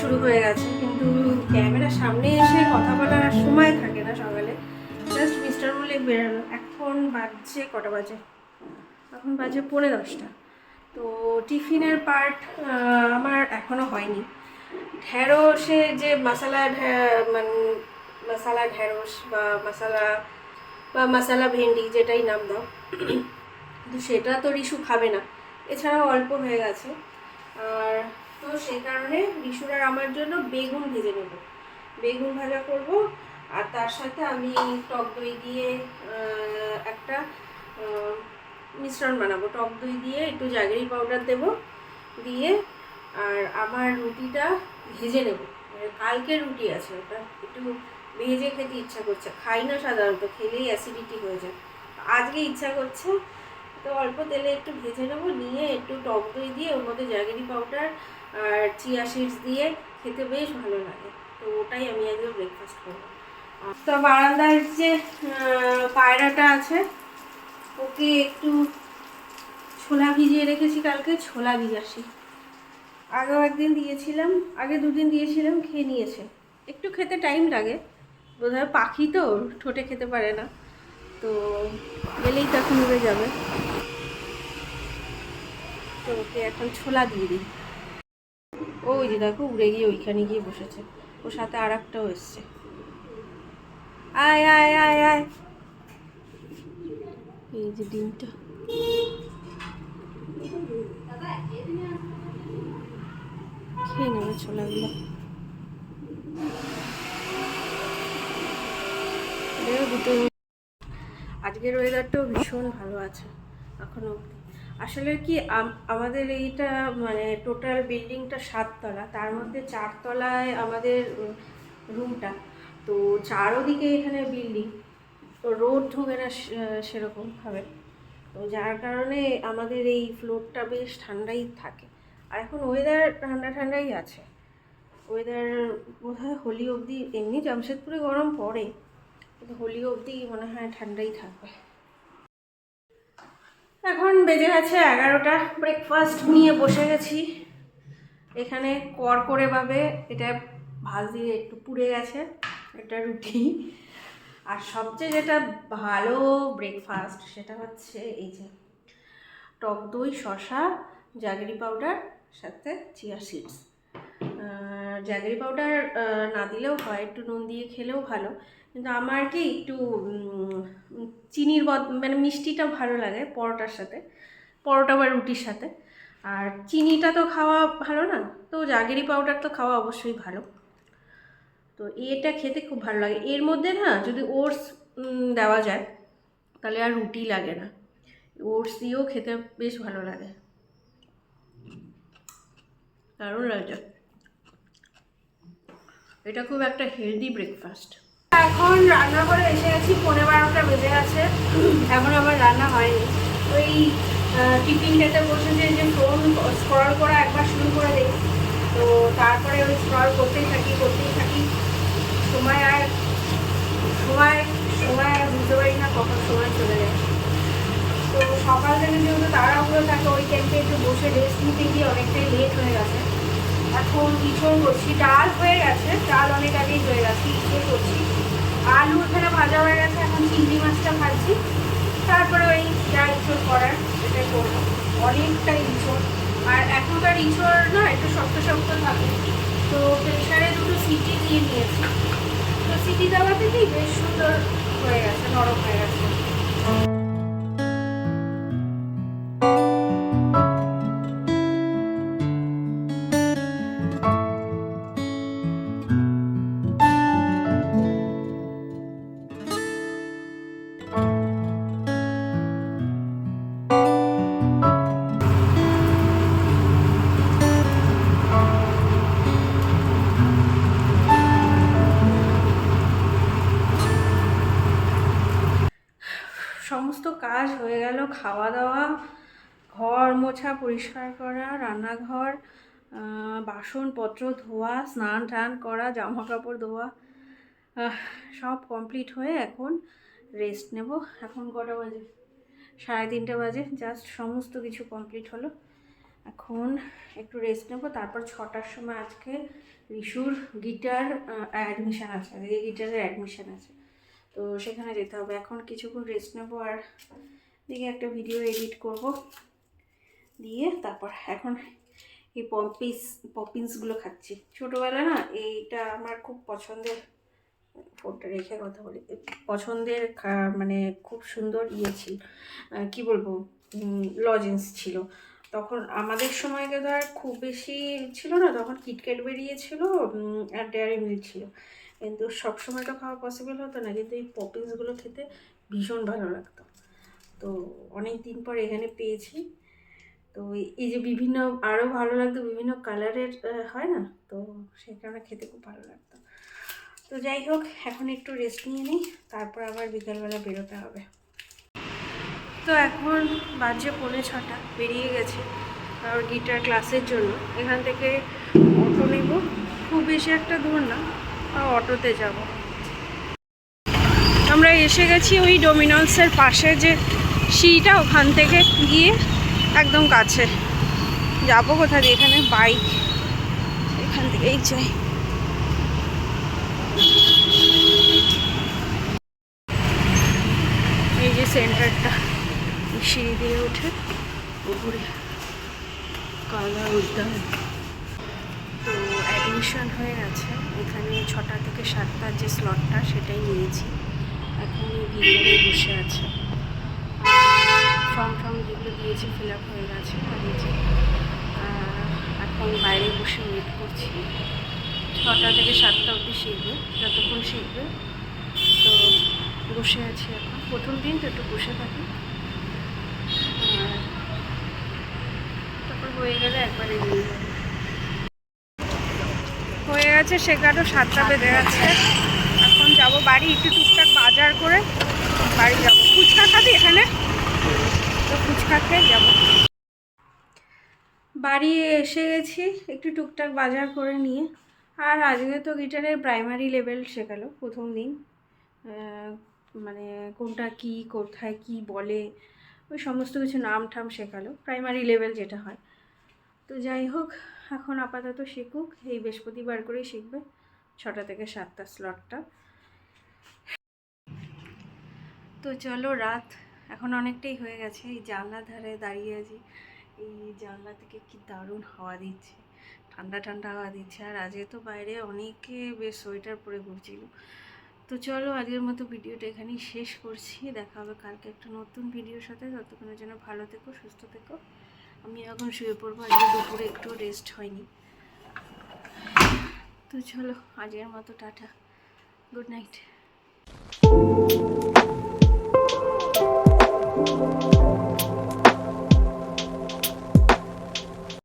শুরু হয়ে গেছে, কিন্তু ক্যামেরার সামনে এসে কথা বলার সময় থাকে না সকালে। জাস্ট মিস্টার বলে বেরোলো। এখন বাজছে কটা বাজে? এখন বাজে পৌনে দশটা। তো টিফিনের পার্ট আমার এখনও হয়নি। ঢ্যাঁড়সে যে মশলা মানে মশালা ঢ্যাঁড়স বা মশালা বা মশালা ভেন্ডি যেটাই নাম দাও কিন্তু সেটা তো রিশু খাবে না। এছাড়াও অল্প হয়ে গেছে। আর তো সেই কারণে রিশুর আর আমার জন্য বেগুন ভেজে নেব। বেগুন ভাজা করব আর তার সাথে আমি টক দই দিয়ে একটা মিশ্রণ বানাবো। টক দই দিয়ে একটু জাগেরি পাউডার দেব দিয়ে আর আমার রুটিটা ভেজে নেব। মানে কালকের রুটি আছে, ওটা একটু ভেজে খেতে ইচ্ছা করছে। খাই না সাধারণত, খেলেই অ্যাসিডিটি হয়ে যায়। আজকে ইচ্ছা করছে তো অল্প তেলে একটু ভেজে নেব, নিয়ে একটু টক দই দিয়ে ওর মধ্যে জ্যাগেরি পাউডার আর চিয়া সিডস দিয়ে খেতে বেশ ভালো লাগে। তো ওটাই আমি আজকে ব্রেকফাস্ট করব। তো বারান্দার যে পায়রাটা আছে, ওকে একটু ছোলা ভিজিয়ে রেখেছি কালকে, ছোলা ভিজাসি আগেও একদিন দিয়েছিলাম, আগে দুদিন দিয়েছিলাম, খেয়ে নিয়েছে। একটু খেতে টাইম লাগে। বোধহয় পাখি তো, ঠোঁটে খেতে পারে না। তো গেলেই তখন উড়ে যাবে। তো ওকে এখন ছোলা দিয়ে দিই। ওই যে দেখো, উড়ে গিয়ে ওইখানে গিয়ে বসেছে। ওর সাথে আর একটাও এসছে। আয় আয় আয় আয়। এই যে ডিমটা। খেয়ে নেবে ছোলাগুলো। দুটো আজকের ওয়েদারটাও ভীষণ ভালো আছে। এখনও অবধি আসলে কি আমাদের এইটা মানে টোটাল বিল্ডিংটা সাততলা, তার মধ্যে চারতলায় আমাদের রুমটা তো চারোদিকে এখানে বিল্ডিং রোড ঢোকে না সেরকমভাবে তো যার কারণে আমাদের এই ফ্লোরটা বেশ ঠান্ডাই থাকে। আর এখন ওয়েদার ঠান্ডা ঠান্ডাই আছে। ওয়েদার বোধহয় হোলি অবধি, এমনি জামশেদপুরে গরম পড়ে, কিন্তু হোলি অবধি মনে হয় ঠান্ডাই থাকবে। এখন বেজে গেছে এগারোটা। ব্রেকফাস্ট নিয়ে বসে গেছি। এখানে কর করে ভাবে এটা ভাজ দিয়ে একটু পুড়ে গেছে এটা রুটি। আর সবচেয়ে যেটা ভালো ব্রেকফাস্ট সেটা হচ্ছে এই যে টক দই শশা জাগরি পাউডার সাথে চিয়া সিডস জাগরি পাউডার না দিলেও হয়, একটু নুন দিয়ে খেলেও ভালো। কিন্তু আমার কি একটু চিনির বদ মানে মিষ্টিটা ভালো লাগে পরোটার সাথে, পরোটা বা রুটির সাথে। আর চিনিটা তো খাওয়া ভালো না, তো জাগেরি পাউডার তো খাওয়া অবশ্যই ভালো। তো এটা খেতে খুব ভালো লাগে। এর মধ্যে না যদি ওটস দেওয়া যায়, তাহলে আর রুটি লাগে না। ওটস দিয়েও খেতে বেশ ভালো লাগে। দারুণ লাগছে। এটা খুব একটা হেলদি ব্রেকফাস্ট এখন রান্নাঘরে এসে গেছি পনেরো বারোটা বেজে গেছে এখন আমার রান্না হয়নি। ওই টিফিন খেতে বসেছে যে ফোন স্ক্রল করা একবার শুরু করে দিই। তো তারপরে ওই স্ক্রল করতেই থাকি করতেই থাকি। সময় আর, সময় সময় আর বুঝতে পারি না কখন সময় চলে যায়। তো সকাল থেকে যেহেতু তাড়াহুড়ো থাকে ওই টাইমটা একটু বসে রেস্ট নিতে গিয়ে অনেকটাই লেট হয়ে গেছে। এখন ইঁচড় করছি, ডাল হয়ে গেছে, ডাল অনেক আগেই হয়ে গেছে ইঁচড় করছি। আলু এখানে ভাজা হয়ে গেছে, এখন চিংড়ি মাছটা ভাজছি। তারপরে ওই যা ইঁচড় করার সেটাই করব। অনেকটা ইঁচড়। আর এখনকার ইঁচড় না, একটু শক্ত শক্ত থাকে। তো প্রেশারে দুটো সিটি দিয়ে নিয়েছি তো সিটি দেওয়াতে কি বেশ সুন্দর হয়ে গেছে, নরম হয়ে গেছে। কাজ হয়ে গেল খাওয়া দাওয়া ঘর মোছা পরিষ্কার করা, রান্নাঘর বাসনপত্র ধোয়া, স্নান টান করা জামা কাপড় ধোয়া সব কমপ্লিট হয়ে এখন রেস্ট নেব। এখন কটা বাজে? সাড়ে তিনটে বাজে জাস্ট সমস্ত কিছু কমপ্লিট হলো। এখন একটু রেস্ট নেব, তারপর ছটার সময় আজকে রিশুর গিটার অ্যাডমিশান আছে গিটারের অ্যাডমিশান আছে। তো সেখানে যেতে হবে। এখন কিছুক্ষণ রেস্ট নেব আর দিকে একটা ভিডিও এডিট করব। দিয়ে তারপর এখন এই পপিস পপিন্সগুলো খাচ্ছি। ছোটোবেলা না এইটা আমার খুব পছন্দের, ফোনটা রেখে কথা বলি, পছন্দের মানে খুব সুন্দর ইয়ে ছিল। কী বলব? লজেন্স ছিল। তখন আমাদের সময় তো আর খুব বেশি ছিল না, তখন কিটক্যাট বেরিয়েছিল আর ডেয়ারি মিল্ক ছিল। কিন্তু সবসময় তো খাওয়া পসিবল হতো না, কিন্তু এই পপিংসগুলো খেতে ভীষণ ভালো লাগতো। তো অনেক দিন পর এখানে পেয়েছি। তো এই- যে বিভিন্ন আরও ভালো লাগতো বিভিন্ন কালারের হয় না? তো সেই কারণে খেতে খুব ভালো লাগতো। তো যাই হোক, এখন একটু রেস্ট নিয়ে নিই, তারপর আবার বিকালবেলা বেরোতে হবে। তো এখন বাজে পৌনে ছটা, বেরিয়ে গেছে আর গিটার ক্লাসের জন্য। এখান থেকে অটো নেব। খুব বেশি একটা দূর না অটোতে যাব। আমরা এসে গেছি ওই ডোমিনোসের পাশে যে সিঁড়িটা ওখান থেকে গিয়ে একদম কাছে। যাব কোথা দিয়ে? এখানে বাইক। এখান থেকেই যাই। এই যে সেন্টারটা। সিঁড়ি দিয়ে উঠে উপরে কালা উদ্যান। অ্যাডমিশন হয়ে গেছে। এখানে ছটা থেকে সাতটার যে স্লটটা সেটাই নিয়েছি। এখন ভিতরে বসে আছে। ফর্ম ফর্ম যেগুলো দিয়েছি ফিল আপ হয়ে গেছে, আর এই যে এখন বাইরে বসে ওয়েট করছি। ছটা থেকে সাতটা অবধি শিখবে, যতক্ষণ শিখবে। তো বসে আছি এখন। প্রথম দিন তো একটু বসে থাকি। তারপর হয়ে গেলে একবারে নিয়ে। হয়ে গেছে শেখাটো সাতটা বেজে গেছে। এখন যাব বাড়ি, একটু টুকটাক বাজার করে বাড়ি যাব। ফুচকা খাবি এখানে? তো ফুচকা খেয়ে যাব। বাড়ি এসে গেছি, একটু টুকটাক বাজার করে নিয়ে। আর আজকে তো গিটারের প্রাইমারি লেভেল শেখালো, প্রথম দিন। মানে কোনটা কি, কোথায় কি বলে, ওই সমস্ত কিছু নাম ঠাম শেখালো প্রাইমারি লেভেল যেটা হয়। তো যাই হোক এখন আপাতত শিখুক, এই বৃহস্পতিবার করেই শিখবে। ছটা থেকে সাতটা স্লটটা তো চলো, রাত এখন অনেকটাই হয়ে গেছে। এই জানলা ধারে দাঁড়িয়ে আছি। এই জানলা থেকে কি দারুণ হাওয়া দিচ্ছে। ঠান্ডা ঠান্ডা হাওয়া দিচ্ছে। আর আজকে তো বাইরে অনেকে বেশ সোয়েটার পরে ঘুরছিল। তো চলো, আজকের মতো ভিডিওটা এখানেই শেষ করছি। দেখা হবে কালকে একটা নতুন ভিডিওর সাথে। ততক্ষণের জন্য ভালো থেকো, সুস্থ থেকো। আমি এখন শুয়ে পড়ব, আজকে দুপুরে একটু রেস্ট হয়নি। তো চলো, আজকের মতো টাটা। Good night